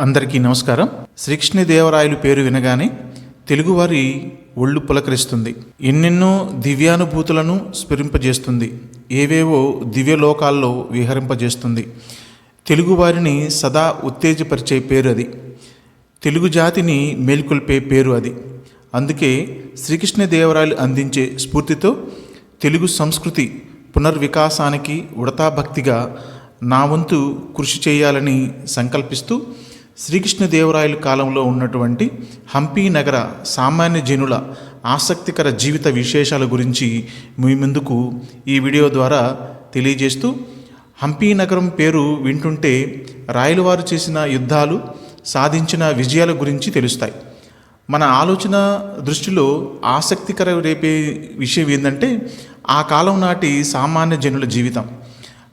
అందరికీ నమస్కారం. శ్రీకృష్ణదేవరాయలు పేరు వినగానే తెలుగువారి ఒళ్ళు పులకరిస్తుంది. ఎన్నెన్నో దివ్యానుభూతులను స్ఫురింపజేస్తుంది. ఏవేవో దివ్యలోకాల్లో విహరింపజేస్తుంది. తెలుగువారిని సదా ఉత్తేజపరిచే పేరు అది. తెలుగు జాతిని మేల్కొల్పే పేరు అది. అందుకే శ్రీకృష్ణదేవరాయలు అందించే స్ఫూర్తితో తెలుగు సంస్కృతి పునర్వికాసానికి ఉడతాభక్తిగా నా వంతు కృషి చేయాలని సంకల్పిస్తూ శ్రీకృష్ణదేవరాయల కాలంలో ఉన్నటువంటి హంపీ నగర సామాన్య జనుల ఆసక్తికర జీవిత విశేషాల గురించి మీ ముందుకు ఈ వీడియో ద్వారా తెలియజేస్తూ హంపీ నగరం పేరు వింటుంటే రాయలవారు చేసిన యుద్ధాలు సాధించిన విజయాల గురించి తెలుస్తాయి. మన ఆలోచన దృష్టిలో ఆసక్తికర రేపే విషయం ఏంటంటే ఆ కాలం నాటి సామాన్య జనుల జీవితం.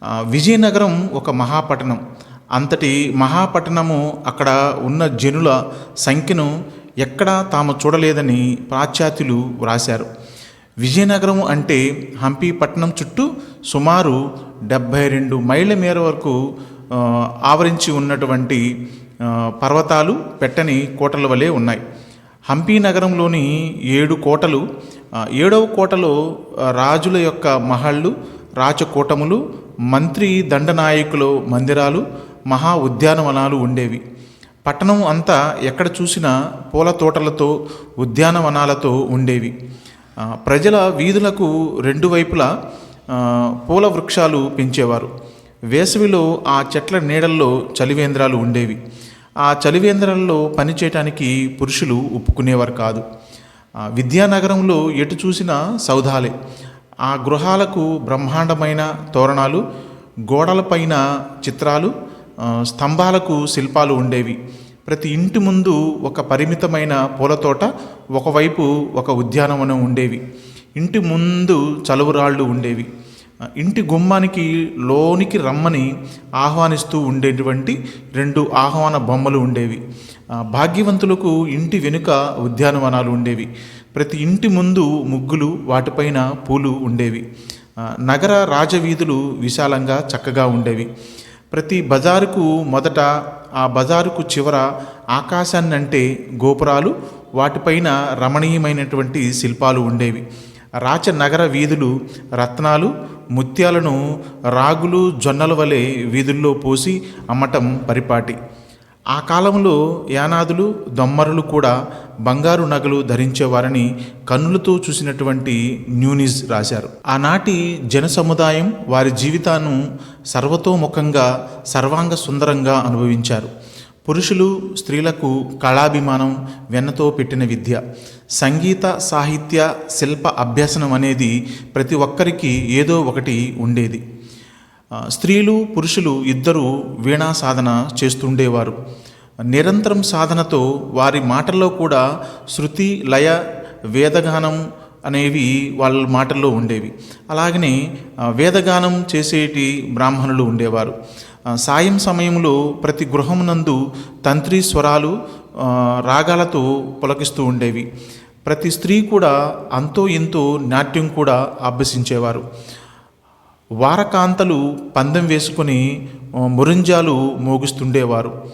విజయనగరం ఒక మహాపట్టణం. అంతటి మహాపట్టణము అక్కడ ఉన్న జనుల సంఖ్యను ఎక్కడా తాము చూడలేదని పాశ్చాత్యులు వ్రాశారు. విజయనగరం అంటే హంపి పట్టణం చుట్టూ సుమారు డెబ్భై రెండు మైళ్ళ మేర వరకు ఆవరించి ఉన్నటువంటి పర్వతాలు పెట్టని కోటల వలె ఉన్నాయి. హంపి నగరంలోని ఏడు కోటలు ఏడవ కోటలో రాజుల యొక్క మహళ్ళు రాచకోటములు మంత్రి దండనాయకుల మందిరాలు మహా ఉద్యానవనాలు ఉండేవి. పట్టణం అంతా ఎక్కడ చూసినా పూల తోటలతో ఉద్యానవనాలతో ఉండేవి. ప్రజల వీధులకు రెండు వైపులా పూల వృక్షాలు పెంచేవారు. వేసవిలో ఆ చెట్ల నీడల్లో చలివేంద్రాలు ఉండేవి. ఆ చలివేంద్రాల్లో పనిచేయటానికి పురుషులు ఒప్పుకునేవారు కాదు. విద్యానగరంలో ఎటు చూసినా సౌధాలే. ఆ గృహాలకు బ్రహ్మాండమైన తోరణాలు గోడలపైన చిత్రాలు స్తంభాలకు శిల్పాలు ఉండేవి. ప్రతి ఇంటి ముందు ఒక పరిమితమైన పూలతోట ఒకవైపు ఒక ఉద్యానవనం ఉండేవి. ఇంటి ముందు చలువరాళ్ళు ఉండేవి. ఇంటి గుమ్మానికి లోనికి రమ్మని ఆహ్వానిస్తూ ఉండేటువంటి రెండు ఆహ్వాన బొమ్మలు ఉండేవి. భాగ్యవంతులకు ఇంటి వెనుక ఉద్యానవనాలు ఉండేవి. ప్రతి ఇంటి ముందు ముగ్గులు వాటిపైన పూలు ఉండేవి. నగర రాజవీధులు విశాలంగా చక్కగా ఉండేవి. ప్రతి బజారుకు మొదట ఆ బజారుకు చివర ఆకాశాన్ని అంటే గోపురాలు వాటిపైన రమణీయమైనటువంటి శిల్పాలు ఉండేవి. రాచ నగర వీధులు రత్నాలు ముత్యాలను రాగులు జొన్నల వలె వీధుల్లో పోసి అమ్మటం పరిపాటి. ఆ కాలంలో యానాదులు దొమ్మరులు కూడా బంగారు నగలు ధరించేవారని కన్నులతో చూసినటువంటి న్యూనిస్ రాశారు. ఆనాటి జన సముదాయం వారి జీవితాన్ని సర్వతోముఖంగా సర్వాంగ సుందరంగా అనుభవించారు. పురుషులు స్త్రీలకు కళాభిమానం వెన్నతో పెట్టిన విద్య సంగీత సాహిత్య శిల్ప అభ్యసనం అనేది ప్రతి ఒక్కరికి ఏదో ఒకటి ఉండేది. స్త్రీలు పురుషులు ఇద్దరూ వీణా సాధన చేస్తుండేవారు. నిరంతరం సాధనతో వారి మాటల్లో కూడా శృతి లయ వేదగానం అనేవి వాళ్ళ మాటల్లో ఉండేవి. అలాగనే వేదగానం చేసేటి బ్రాహ్మణులు ఉండేవారు. సాయం సమయంలో ప్రతి గృహమునందు తంత్రి స్వరాలు రాగాలతో పులకిస్తూ ఉండేవి. ప్రతి స్త్రీ కూడా అంతో ఎంతో నాట్యం కూడా అభ్యసించేవారు. వారకాంతలు పందెం వేసుకొని మురంజాలు మురింజాలు మోగిస్తుండేవారు.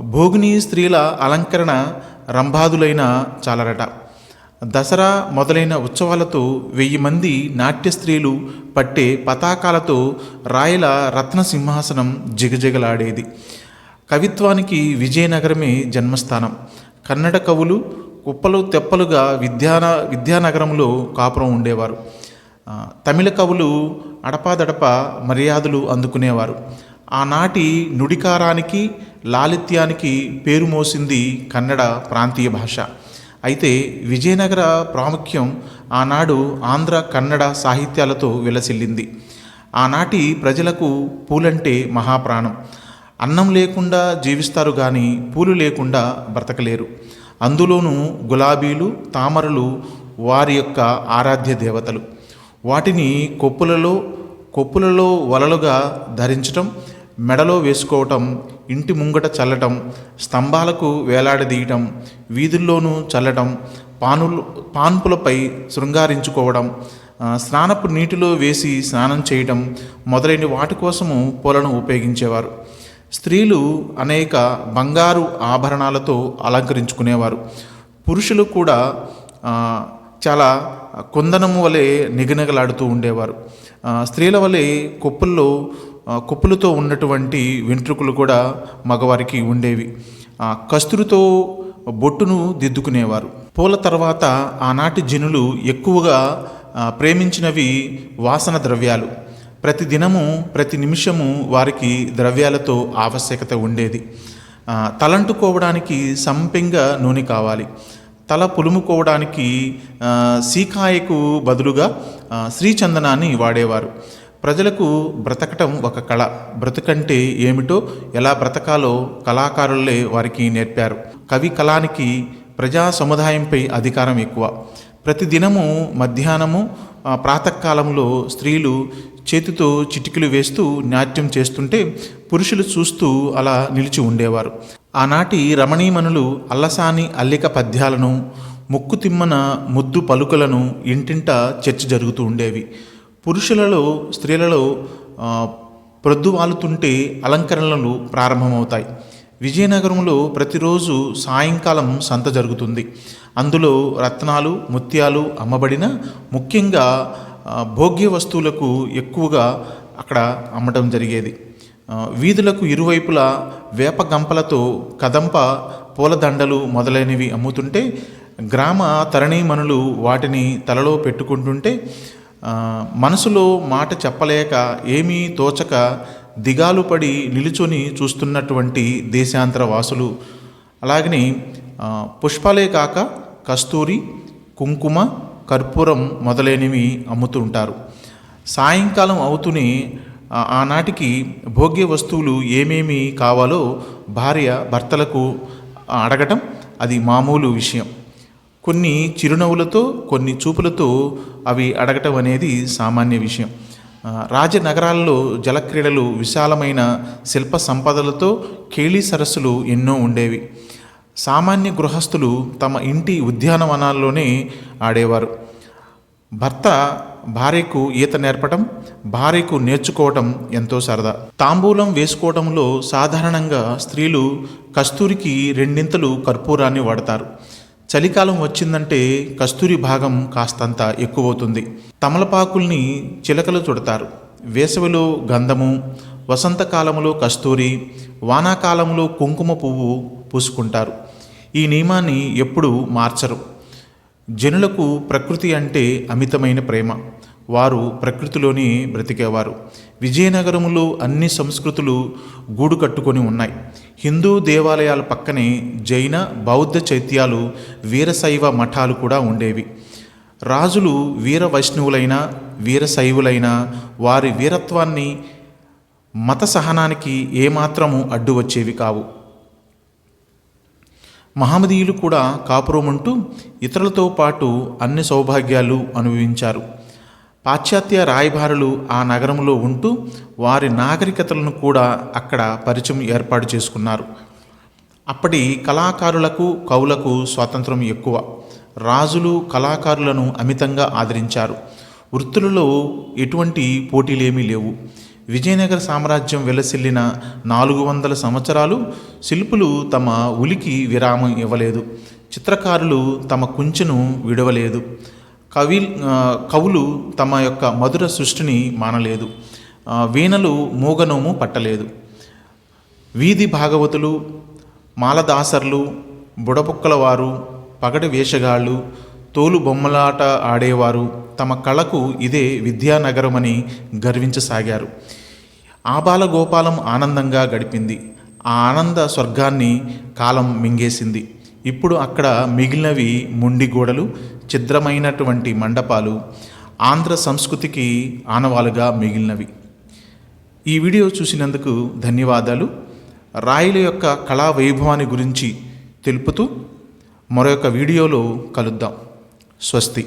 భోగిని స్త్రీల అలంకరణ రంభాదులైన చాలరట. దసరా మొదలైన ఉత్సవాలతో వెయ్యి మంది నాట్య స్త్రీలు పట్టే పతాకాలతో రాయల రత్న సింహాసనం జిగజిగలాడేది. కవిత్వానికి విజయనగరమే జన్మస్థానం. కన్నడ కవులు కుప్పలు తెప్పలుగా విద్యాన విద్యానగరంలో కాపురం ఉండేవారు. తమిళ కవులు అడపాదడప మర్యాదలు అందుకునేవారు. ఆనాటి నుడికారానికి లాలిత్యానికి పేరు మోసింది కన్నడ ప్రాంతీయ భాష. అయితే విజయనగర ప్రాముఖ్యం ఆనాడు ఆంధ్ర కన్నడ సాహిత్యాలతో విలసిల్లింది. ఆనాటి ప్రజలకు పూలంటే మహాప్రాణం. అన్నం లేకుండా జీవిస్తారు కానీ పూలు లేకుండా బ్రతకలేరు. అందులోనూ గులాబీలు తామరలు వారి యొక్క ఆరాధ్య దేవతలు. వాటిని కొప్పులలో కొప్పులలో వలలుగా ధరించటం మెడలో వేసుకోవటం ఇంటి ముంగట చల్లటం స్తంభాలకు వేలాడదీయటం వీధుల్లోనూ చల్లటం పానులు పాన్పులపై శృంగారించుకోవడం స్నానపు నీటిలో వేసి స్నానం చేయటం మొదలైన వాటి కోసము పూలను ఉపయోగించేవారు. స్త్రీలు అనేక బంగారు ఆభరణాలతో అలంకరించుకునేవారు. పురుషులు కూడా చాలా కుందనము వలె నిగనగలాడుతూ ఉండేవారు. స్త్రీల వలె కొప్పుల్లో కొప్పులతో ఉన్నటువంటి వెంట్రుకలు కూడా మగవారికి ఉండేవి. కస్తూరితో బొట్టును దిద్దుకునేవారు. పూల తర్వాత ఆనాటి జనులు ఎక్కువగా ప్రేమించినవి వాసన ద్రవ్యాలు. ప్రతి దినము ప్రతి నిమిషము వారికి ద్రవ్యాలతో ఆవశ్యకత ఉండేది. తలంటుకోవడానికి సంపెంగ నూనె కావాలి. తల పులుముకోవడానికి సీకాయకు బదులుగా శ్రీచందనాన్ని వాడేవారు. ప్రజలకు బ్రతకటం ఒక కళ. బ్రతుకంటే ఏమిటో ఎలా బ్రతకాలో కళాకారులే వారికి నేర్పారు. కవి కళానికి ప్రజా సముదాయంపై అధికారం ఎక్కువ. ప్రతిదినము మధ్యాహ్నము ప్రాతకాలంలో స్త్రీలు చేతితో చిటికలు వేస్తూ నాట్యం చేస్తుంటే పురుషులు చూస్తూ అలా నిలిచి ఉండేవారు. ఆనాటి రమణీమణులు అల్లసాని అల్లిక పద్యాలను ముక్కు తిమ్మన ముద్దు పలుకులను ఇంటింట చర్చ జరుగుతూ ఉండేవి. పురుషులలో స్త్రీలలో ప్రొద్దువాలుతుంటే అలంకరణలు ప్రారంభమవుతాయి. విజయనగరంలో ప్రతిరోజు సాయంకాలం సంత జరుగుతుంది. అందులో రత్నాలు ముత్యాలు అమ్మబడిన ముఖ్యంగా భోగ్య వస్తువులకు ఎక్కువగా అక్కడ అమ్మటం జరిగేది. వీధులకు ఇరువైపులా వేప గంపలతో కదంప పూలదండలు మొదలైనవి అమ్ముతుంటే గ్రామ తరణీమణులు వాటిని తలలో పెట్టుకుంటుంటే మనసులో మాట చెప్పలేక ఏమీ తోచక దిగాలు పడి నిలుచొని చూస్తున్నటువంటి దేశాంతర వాసులు. అలాగనే పుష్పాలే కాక కస్తూరి కుంకుమ కర్పూరం మొదలైనవి అమ్ముతుంటారు సాయంకాలం అవుతూనే ఆనాటికి భోగ్య వస్తువులు ఏమేమి కావాలో భార్య భర్తలకు అడగటం అది మామూలు విషయం. కొన్ని చిరునవ్వులతో కొన్ని చూపులతో అవి అడగటం అనేది సామాన్య విషయం. రాజనగరాల్లో జలక్రీడలు విశాలమైన శిల్ప సంపదలతో కేళీ సరస్సులు ఎన్నో ఉండేవి. సామాన్య గృహస్థులు తమ ఇంటి ఉద్యానవనాల్లోనే ఆడేవారు. భర్త భార్యకు ఈత నేర్పటం భార్యకు నేర్చుకోవటం ఎంతో సరదా. తాంబూలం వేసుకోవడంలో సాధారణంగా స్త్రీలు కస్తూరికి రెండింతలు కర్పూరాన్ని వాడతారు. చలికాలం వచ్చిందంటే కస్తూరి భాగం కాస్తంత ఎక్కువవుతుంది. తమలపాకుల్ని చిలకలు చుడతారు. వేసవిలో గంధము వసంతకాలంలో కస్తూరి వానాకాలంలో కుంకుమ పువ్వు పూసుకుంటారు. ఈ నియమాన్ని ఎప్పుడూ మార్చరు. జనులకు ప్రకృతి అంటే అమితమైన ప్రేమ. వారు ప్రకృతిలోనే బ్రతికేవారు. విజయనగరంలో అన్ని సంస్కృతులు గూడు కట్టుకొని ఉన్నాయి. హిందూ దేవాలయాల పక్కనే జైన బౌద్ధ చైత్యాలు వీరశైవ మఠాలు కూడా ఉండేవి. రాజులు వీర వైష్ణవులైన వీరశైవులైన వారి వీరత్వాన్ని మత సహనానికి ఏమాత్రము అడ్డు వచ్చేవి కావు. మహమ్మదీయులు కూడా కాపురమంటూ ఇతరులతో పాటు అన్ని సౌభాగ్యాలు అనుభవించారు. పాశ్చాత్య రాయబారులు ఆ నగరంలో ఉంటూ వారి నాగరికతలను కూడా అక్కడ పరిచయం ఏర్పాటు చేసుకున్నారు. అప్పటి కళాకారులకు కవులకు స్వాతంత్రం ఎక్కువ. రాజులు కళాకారులను అమితంగా ఆదరించారు. వృత్తులలో ఎటువంటి పోటీలేమీ లేవు. విజయనగర సామ్రాజ్యం వెలసిల్లిన నాలుగు వందల సంవత్సరాలు శిల్పులు తమ ఉలికి విరామం ఇవ్వలేదు. చిత్రకారులు తమ కుంచెను విడవలేదు. కవి కవులు తమ యొక్క మధుర సృష్టిని మానలేదు. వీణలు మూగనోము పట్టలేదు. వీధి భాగవతులు మాలదాసర్లు బుడబుక్కల వారు పగటి వేషగాళ్ళు తోలు బొమ్మలాట ఆడేవారు తమ కళకు ఇదే విద్యానగరమని గర్వించసాగారు. ఆబాలగోపాలం ఆనందంగా గడిపింది. ఆ ఆనంద స్వర్గాన్ని కాలం మింగేసింది. ఇప్పుడు అక్కడ మిగిలినవి ముండి గోడలు ఛిద్రమైనటువంటి మండపాలు ఆంధ్ర సంస్కృతికి ఆనవాలుగా మిగిలినవి. ఈ వీడియో చూసినందుకు ధన్యవాదాలు. రాయల యొక్క కళా వైభవాన్ని గురించి తెలుపుతూ మరొక వీడియోలో కలుద్దాం. స్వస్తి.